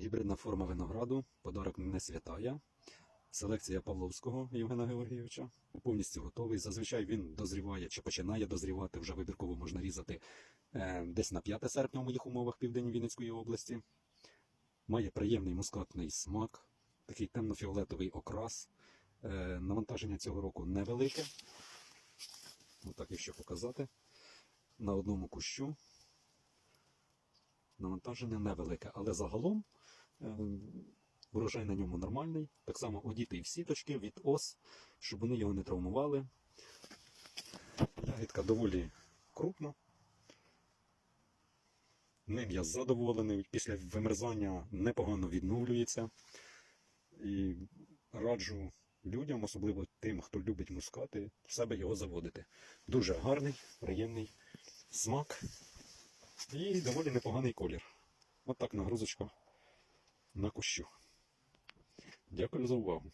Гібридна форма винограду, подарок не святая. Селекція Павловського Євгена Георгійовича. Повністю готовий. Зазвичай він дозріває чи починає дозрівати, вже вибірково можна різати е, десь на 5 серпня в моїх умовах південь Вінницької області. Має приємний мускатний смак, такий темно-фіолетовий окрас. Е, навантаження цього року невелике. Отак, якщо показати. На одному кущу. Навантаження невелике, але загалом урожай на ньому нормальний. Так само одітий в сіточки від ос, щоб вони його не травмували. Ягідка доволі крупна. Ним я задоволений. Після вимерзання непогано відновлюється. І раджу людям, особливо тим, хто любить мускати, в себе його заводити. Дуже гарний, приємний смак і доволі непоганий колір. От так нагрузочка на кущу. Дякую за увагу.